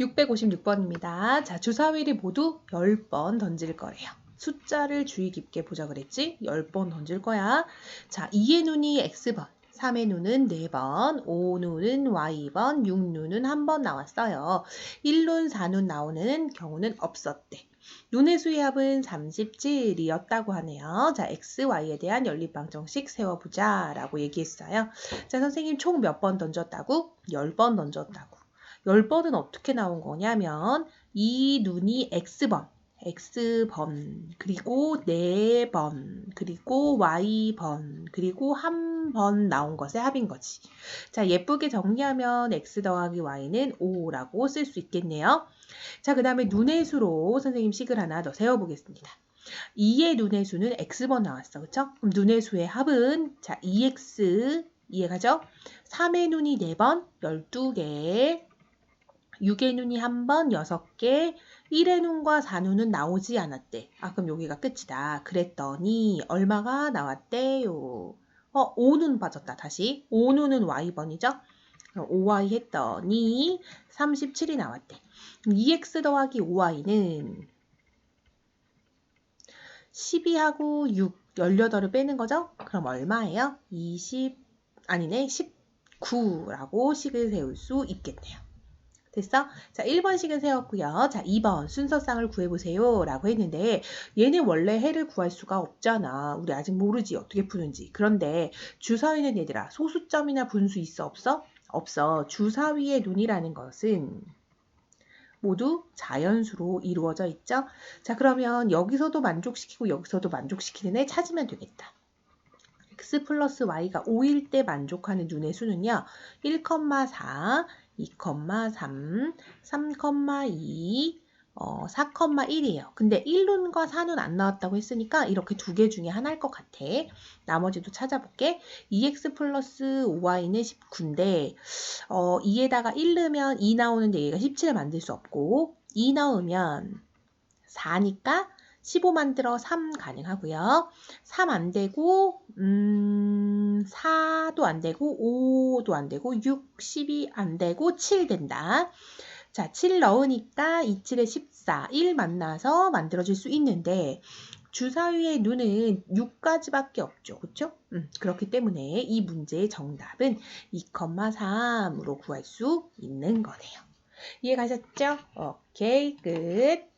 656번입니다. 자, 주사위를 모두 10번 던질 거래요. 숫자를 주의 깊게 보자 그랬지? 10번 던질 거야. 자, 2의 눈이 X번, 3의 눈은 4번, 5눈은 Y번, 6눈은 1번 나왔어요. 1눈, 4눈 나오는 경우는 없었대. 눈의 수의 합은 37이었다고 하네요. 자, X, Y에 대한 연립방정식 세워보자 라고 얘기했어요. 자, 선생님 총 몇 번 던졌다고? 10번 던졌다고. 10번은 어떻게 나온 거냐면 이 눈이 X번, X번, 그리고 4번, 그리고 Y번, 그리고 한 번 나온 것의 합인 거지. 자, 예쁘게 정리하면 X 더하기 Y는 5라고 쓸 수 있겠네요. 자, 그 다음에 눈의 수로 선생님 식을 하나 더 세워보겠습니다. 2의 눈의 수는 X번 나왔어. 그쵸? 그럼 눈의 수의 합은 자 2X 이해가죠? 3의 눈이 4번 12개 6의 눈이 1번 6개 1의 눈과 4눈은 나오지 않았대. 아 그럼 여기가 끝이다. 그랬더니 얼마가 나왔대요? 어 5눈 빠졌다. 다시 5눈은 Y번이죠? 5Y 했더니 37이 나왔대. 2x 더하기 5y는 12하고 6, 18을 빼는 거죠? 그럼 얼마예요? 20, 아니네, 19라고 식을 세울 수 있겠네요. 됐어? 자, 1번 식을 세웠고요. 자, 2번 순서쌍을 구해보세요. 라고 했는데 얘는 원래 해를 구할 수가 없잖아. 우리 아직 모르지 어떻게 푸는지. 그런데 주사위는 얘들아 소수점이나 분수 있어 없어? 없어. 주사위의 눈이라는 것은 모두 자연수로 이루어져 있죠. 자, 그러면 여기서도 만족시키고 여기서도 만족시키는 애 찾으면 되겠다. X 플러스 y가 5일 때 만족하는 눈의 수는요. 1,4, 2,3, 3,2, 어, 4,1이에요. 근데 1눈과 4눈 안 나왔다고 했으니까 이렇게 두 개 중에 하나일 것 같아. 나머지도 찾아볼게. 2x 플러스 5y는 19인데 어, 2에다가 1 넣으면 2 나오는데 얘가 17을 만들 수 없고 2 넣으면 4니까 15 만들어 3 가능하고요. 3 안 되고 음, 4도 안 되고 5도 안 되고 6, 12 안 되고 7 된다. 자, 7 넣으니까 2, 7에 14, 1 만나서 만들어질 수 있는데 주사위의 눈은 6가지밖에 없죠. 그렇죠? 음, 그렇기 때문에 이 문제의 정답은 2,3으로 구할 수 있는 거네요. 이해 가셨죠? 오케이, 끝.